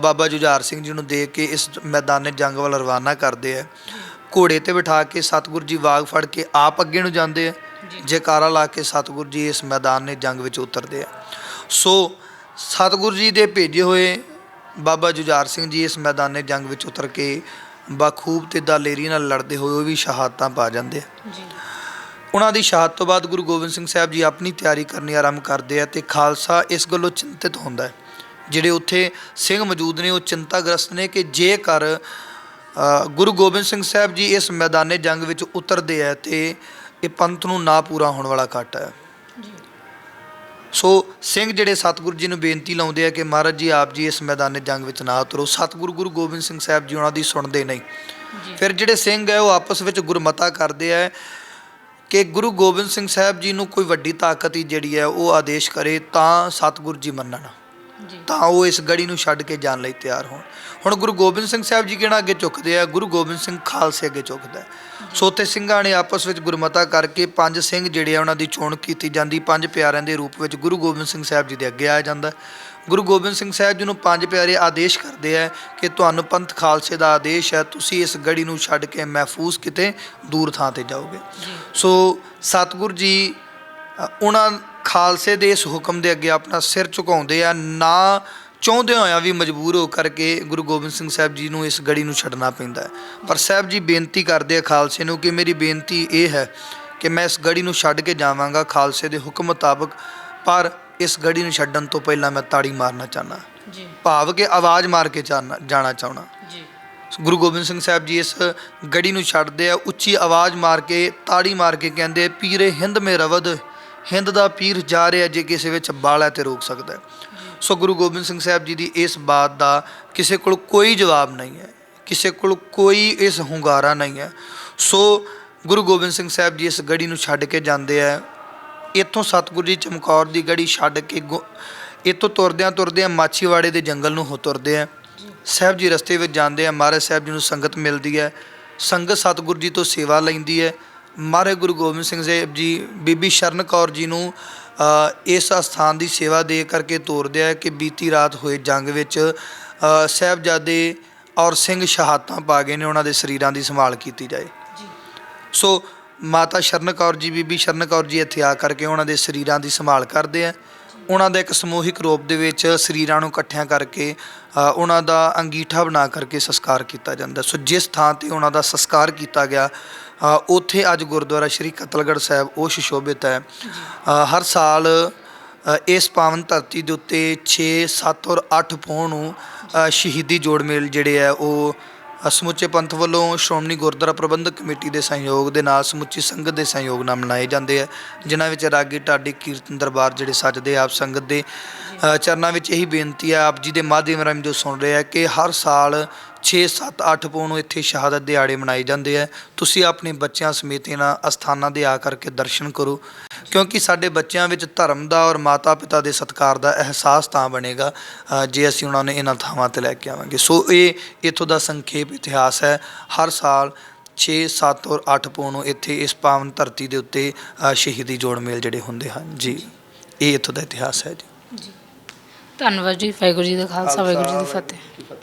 ਬਾਬਾ ਜੁਝਾਰ ਸਿੰਘ ਜੀ ਨੂੰ ਦੇ ਕੇ ਇਸ ਮੈਦਾਨੇ ਜੰਗ ਵੱਲ ਰਵਾਨਾ ਕਰਦੇ ਆ। ਘੋੜੇ ਤੇ ਬਿਠਾ ਕੇ ਸਤਿਗੁਰੂ ਜੀ ਵਾਗ ਫੜ ਕੇ ਆਪ ਅੱਗੇ ਨੂੰ ਜਾਂਦੇ ਆ। ਜੈਕਾਰਾ ਲਾ ਕੇ ਸਤਿਗੁਰੂ ਜੀ ਇਸ ਮੈਦਾਨ ਨੇ ਜੰਗ ਵਿੱਚ ਉਤਰਦੇ ਆ। ਸੋ ਸਤਿਗੁਰੂ ਜੀ ਦੇ ਭੇਜੇ ਹੋਏ ਬਾਬਾ ਜੁਝਾਰ ਸਿੰਘ ਜੀ ਇਸ ਮੈਦਾਨੇ ਜੰਗ ਵਿੱਚ ਉਤਰ ਕੇ ਬਖੂਬ ਤੇ ਦਲੇਰੀ ਨਾਲ ਲੜਦੇ ਹੋਏ ਉਹ ਵੀ ਸ਼ਹਾਦਤਾਂ ਪਾ ਜਾਂਦੇ ਆ। ਜੀ। ਉਹਨਾਂ ਦੀ ਸ਼ਹਾਦਤ ਤੋਂ ਬਾਅਦ ਗੁਰੂ ਗੋਬਿੰਦ ਸਿੰਘ ਸਾਹਿਬ ਜੀ ਆਪਣੀ ਤਿਆਰੀ ਕਰਨੀ ਆਰੰਭ ਕਰਦੇ ਆ ਤੇ ਖਾਲਸਾ ਇਸ ਗੱਲੋਂ ਚਿੰਤਿਤ ਹੁੰਦਾ ਹੈ। ਜਿਹੜੇ ਉੱਥੇ ਸਿੰਘ ਮੌਜੂਦ ਨੇ ਉਹ ਚਿੰਤਾਗ੍ਰਸਤ ਨੇ ਕਿ ਜੇਕਰ ਗੁਰੂ ਗੋਬਿੰਦ ਸਿੰਘ ਸਾਹਿਬ ਜੀ ਇਸ ਮੈਦਾਨੇ ਜੰਗ ਵਿੱਚ ਉਤਰਦੇ ਆ ਤੇ ਇਹ ਪੰਥ ਨੂੰ ਨਾ ਪੂਰਾ ਹੋਣ ਵਾਲਾ ਘਾਟ ਹੈ। ਸੋ ਸਿੰਘ ਜਿਹੜੇ ਸਤਿਗੁਰੂ ਜੀ ਨੂੰ ਬੇਨਤੀ ਲਾਉਂਦੇ ਆ ਕਿ ਮਹਾਰਾਜ ਜੀ ਆਪ ਜੀ ਇਸ ਮੈਦਾਨੇ ਜੰਗ ਵਿੱਚ ਨਾ ਉਤਰੋ ਸਤਿਗੁਰੂ ਗੁਰੂ ਗੋਬਿੰਦ ਸਿੰਘ ਸਾਹਿਬ ਜੀ ਉਹਨਾਂ ਦੀ ਸੁਣਦੇ ਨਹੀਂ। ਫਿਰ ਜਿਹੜੇ ਸਿੰਘ ਹੈ ਉਹ ਆਪਸ ਵਿੱਚ ਗੁਰਮਤਾ ਕਰਦੇ ਆ ਕਿ ਗੁਰੂ ਗੋਬਿੰਦ ਸਿੰਘ ਸਾਹਿਬ ਜੀ ਨੂੰ ਕੋਈ ਵੱਡੀ ਤਾਕਤ ਹੀ ਜਿਹੜੀ ਹੈ ਉਹ ਆਦੇਸ਼ ਕਰੇ ਤਾਂ ਸਤਿਗੁਰੂ ਜੀ ਮੰਨਣ। ਤਾਂ ਉਹ ਇਸ ਗੜੀ ਨੂੰ ਛੱਡ ਕੇ ਜਾਣ ਲਈ ਤਿਆਰ ਹੋਣ। ਹੁਣ ਗੁਰੂ ਗੋਬਿੰਦ ਸਿੰਘ ਸਾਹਿਬ ਜੀ ਕਿਹੜਾ ਅੱਗੇ ਝੁਕਦੇ ਆ? ਗੁਰੂ ਗੋਬਿੰਦ ਸਿੰਘ ਖਾਲਸੇ ਅੱਗੇ ਝੁਕਦਾ। ਹੈ। ਸੋ ਉੱਥੇ ਸਿੰਘਾਂ ਨੇ ਆਪਸ ਵਿੱਚ ਗੁਰਮਤਾ ਕਰਕੇ ਪੰਜ ਸਿੰਘ ਜਿਹੜੇ ਆ ਉਹਨਾਂ ਦੀ ਚੋਣ ਕੀਤੀ ਜਾਂਦੀ ਪੰਜ ਪਿਆਰਿਆਂ ਦੇ ਰੂਪ ਵਿੱਚ ਗੁਰੂ ਗੋਬਿੰਦ ਸਿੰਘ ਸਾਹਿਬ ਜੀ ਦੇ ਅੱਗੇ ਆਇਆ ਜਾਂਦਾ। ਗੁਰੂ ਗੋਬਿੰਦ ਸਿੰਘ ਸਾਹਿਬ ਜੀ ਨੂੰ ਪੰਜ ਪਿਆਰੇ ਆਦੇਸ਼ ਕਰਦੇ ਆ ਕਿ ਤੁਹਾਨੂੰ ਪੰਥ ਖਾਲਸੇ ਦਾ ਆਦੇਸ਼ ਹੈ ਤੁਸੀਂ ਇਸ ਗੜੀ ਨੂੰ ਛੱਡ ਕੇ ਮਹਿਫੂਜ਼ ਕਿਤੇ ਦੂਰ ਥਾਂ ਤੇ ਜਾਓਗੇ। ਸੋ ਸਤਿਗੁਰੂ ਜੀ ਉਹਨਾਂ ਖਾਲਸੇ ਦੇ ਇਸ ਹੁਕਮ ਦੇ ਅੱਗੇ ਆਪਣਾ ਸਿਰ ਝੁਕਾਉਂਦੇ ਆ ਨਾ ਚਾਹੁੰਦੇ ਹੋਇਆਂ ਵੀ ਮਜਬੂਰ ਹੋ ਕਰਕੇ ਗੁਰੂ ਗੋਬਿੰਦ ਸਿੰਘ ਸਾਹਿਬ ਜੀ ਨੂੰ ਇਸ ਗੜੀ ਨੂੰ ਛੱਡਣਾ ਪੈਂਦਾ ਹੈ। ਪਰ ਸਾਹਿਬ ਜੀ ਬੇਨਤੀ ਕਰਦੇ ਆ ਖਾਲਸੇ ਨੂੰ ਕਿ ਮੇਰੀ ਬੇਨਤੀ ਇਹ ਹੈ ਕਿ ਮੈਂ ਇਸ ਗੜੀ ਨੂੰ ਛੱਡ ਕੇ ਜਾਵਾਂਗਾ ਖਾਲਸੇ ਦੇ ਹੁਕਮ ਮੁਤਾਬਕ। ਪਰ ਇਸ ਗੜੀ ਨੂੰ ਛੱਡਣ ਤੋਂ ਪਹਿਲਾਂ ਮੈਂ ਤਾੜੀ ਮਾਰਨਾ ਚਾਹਨਾ ਜੀ। ਭਾਵ ਕਿ ਆਵਾਜ਼ ਮਾਰ ਕੇ ਜਾਣਾ ਜਾਣਾ ਚਾਹਣਾ ਜੀ। ਗੁਰੂ ਗੋਬਿੰਦ ਸਿੰਘ ਸਾਹਿਬ ਜੀ ਇਸ ਗੜੀ ਨੂੰ ਛੱਡਦੇ ਆ ਉੱਚੀ ਆਵਾਜ਼ ਮਾਰ ਕੇ ਤਾੜੀ ਮਾਰ ਕੇ ਕਹਿੰਦੇ ਪੀਰੇ ਹਿੰਦ ਮੇ ਰਵਦ ਹਿੰਦ ਦਾ ਪੀਰ ਜਾ ਰਿਹਾ ਜੇ ਕਿਸੇ ਵਿੱਚ ਬਲ ਹੈ ਤੇ ਰੋਕ ਸਕਦਾ ਸੋ ਗੁਰੂ ਗੋਬਿੰਦ ਸਿੰਘ ਸਾਹਿਬ ਜੀ ਦੀ ਇਸ ਬਾਤ ਦਾ ਕਿਸੇ ਕੋਲ ਕੋਈ ਜਵਾਬ ਨਹੀਂ ਹੈ। ਕਿਸੇ ਕੋਲ ਕੋਈ ਇਸ ਹੁੰਗਾਰਾ ਨਹੀਂ ਹੈ। ਸੋ ਗੁਰੂ ਗੋਬਿੰਦ ਸਿੰਘ ਸਾਹਿਬ ਜੀ ਇਸ ਗੜੀ ਨੂੰ ਛੱਡ ਕੇ ਜਾਂਦੇ ਆ। ਇੱਥੋਂ ਸਤਿਗੁਰੂ ਜੀ ਚਮਕੌਰ ਦੀ ਗੜੀ ਛੱਡ ਕੇ ਇੱਥੋਂ ਤੁਰਦਿਆਂ ਤੁਰਦਿਆਂ ਮਾਛੀਵਾੜੇ ਦੇ ਜੰਗਲ ਨੂੰ ਹੋ ਤੁਰਦੇ ਆ। ਸਾਹਿਬ ਜੀ ਰਸਤੇ ਵਿੱਚ ਜਾਂਦੇ ਆ ਮਹਾਰਾਜ ਸਾਹਿਬ ਜੀ ਨੂੰ ਸੰਗਤ ਮਿਲਦੀ ਹੈ। ਸੰਗਤ ਸਤਿਗੁਰੂ ਜੀ ਤੋਂ ਸੇਵਾ ਲੈਂਦੀ ਹੈ। ਮਹਾਰਾਜ ਗੁਰੂ ਗੋਬਿੰਦ ਸਿੰਘ ਸਾਹਿਬ ਜੀ ਬੀਬੀ ਸ਼ਰਨ ਕੌਰ ਜੀ ਨੂੰ ਇਸ ਅਸਥਾਨ ਦੀ ਸੇਵਾ ਦੇ ਕਰਕੇ ਤੋਰਦੇ ਆ ਕਿ ਬੀਤੀ ਰਾਤ ਹੋਏ ਜੰਗ ਵਿੱਚ ਸਾਹਿਬਜ਼ਾਦੇ ਔਰ ਸਿੰਘ ਸ਼ਹਾਦਤਾਂ ਪਾ ਗਏ ਨੇ ਉਹਨਾਂ ਦੇ ਸਰੀਰਾਂ ਦੀ ਸੰਭਾਲ ਕੀਤੀ ਜਾਏ। ਜੀ। ਸੋ ਮਾਤਾ ਸ਼ਰਨ ਕੌਰ ਜੀ ਬੀਬੀ ਸ਼ਰਨ ਕੌਰ ਜੀ ਇੱਥੇ ਆ ਕਰਕੇ ਉਹਨਾਂ ਦੇ ਸਰੀਰਾਂ ਦੀ ਸੰਭਾਲ ਕਰਦੇ ਆ। ਉਹਨਾਂ ਦਾ ਇੱਕ ਸਮੂਹਿਕ ਰੂਪ ਦੇ ਵਿੱਚ ਸਰੀਰਾਂ ਨੂੰ ਇਕੱਠਿਆਂ ਕਰਕੇ ਅ, ਉਹਨਾਂ ਦਾ ਅੰਗੀਠਾ ਬਣਾ ਕਰਕੇ ਸੰਸਕਾਰ ਕੀਤਾ ਜਾਂਦਾ। ਸੋ ਜਿਸ ਥਾਂ ਤੇ ਉਹਨਾਂ ਦਾ ਸੰਸਕਾਰ ਕੀਤਾ ਗਿਆ ਅ, ਉੱਥੇ ਅੱਜ ਗੁਰਦੁਆਰਾ ਸ਼੍ਰੀ ਕਤਲਗੜ੍ਹ ਸਾਹਿਬ ਉਹ ਸੁਸ਼ੋਭਿਤ ਹੈ। ਅ, ਹਰ ਸਾਲ ਅ, ਇਸ ਪਾਵਨ ਧਰਤੀ ਦੇ ਉੱਤੇ 6 7 ਔਰ 8 ਪੋਹ ਨੂੰ ਅ, ਸ਼ਹੀਦੀ ਜੋੜ ਮੇਲ ਜਿਹੜੇ ਆ ਉਹ ਸਮੁੱਚੇ ਪੰਥ ਵੱਲੋਂ ਸ਼੍ਰੋਮਣੀ ਗੁਰਦੁਆਰਾ ਪ੍ਰਬੰਧਕ ਕਮੇਟੀ ਦੇ ਸਹਿਯੋਗ ਦੇ ਨਾਲ ਸਮੁੱਚੀ ਸੰਗਤ ਦੇ ਸਹਿਯੋਗ ਨਾਲ ਮਨਾਏ ਜਾਂਦੇ ਆ, ਜਿਨ੍ਹਾਂ ਵਿੱਚ ਰਾਗੀ ਢਾਡੀ ਕੀਰਤਨ ਦਰਬਾਰ ਜਿਹੜੇ ਸੱਜਦੇ ਆਪ ਸੰਗਤ ਦੇ ਚਰਨਾਂ ਵਿੱਚ ਇਹੀ ਬੇਨਤੀ ਆ, ਆਪ ਜੀ ਦੇ ਮਾਧਿਅਮ ਰਾਹੀਂ ਜੋ ਸੁਣ ਰਹੇ ਆ ਕਿ ਹਰ ਸਾਲ 6 7 8 ਪੌਣ ਨੂੰ ਇੱਥੇ ਸ਼ਹਾਦਤ ਦਿਹਾੜੇ ਮਨਾਏ ਜਾਂਦੇ ਆ। ਤੁਸੀਂ ਆਪਣੇ ਬੱਚਿਆਂ ਸਮੇਤ ਇਹਨਾਂ ਅਸਥਾਨਾਂ ਦੇ ਆ ਕਰਕੇ ਦਰਸ਼ਨ ਕਰੋ ਕਿਉਂਕਿ ਸਾਡੇ ਬੱਚਿਆਂ ਵਿੱਚ ਧਰਮ ਦਾ ਔਰ ਮਾਤਾ ਪਿਤਾ ਦੇ ਸਤਿਕਾਰ ਦਾ ਅਹਿਸਾਸ ਤਾਂ ਬਣੇਗਾ ਜੇ ਅਸੀਂ ਉਹਨਾਂ ਨੂੰ ਇਹਨਾਂ ਥਾਵਾਂ ਤੇ ਲੈ ਕੇ ਆਵਾਂਗੇ। ਸੋ ਇਹ ਇੱਥੋਂ ਦਾ ਸੰਖੇਪ ਇਤਿਹਾਸ ਹੈ। ਹਰ ਸਾਲ 6 7 ਔਰ 8 ਪੌਣ ਨੂੰ ਇੱਥੇ ਇਸ ਪਾਵਨ ਧਰਤੀ ਦੇ ਉੱਤੇ ਸ਼ਹੀਦੀ ਜੋੜ ਮੇਲ ਜਿਹੜੇ ਹੁੰਦੇ ਹਨ। ਜੀ ਇਹ ਇੱਥੋਂ ਦਾ ਇਤਿਹਾਸ ਹੈ ਜੀ। ਧੰਨਵਾਦ ਜੀ ਵਾਹਿਗੁਰੂ ਜੀ ਦਾ ਖਾਲਸਾ ਵਾਹਿਗੁਰੂ ਜੀ ਦੀ ਫਤਿਹ।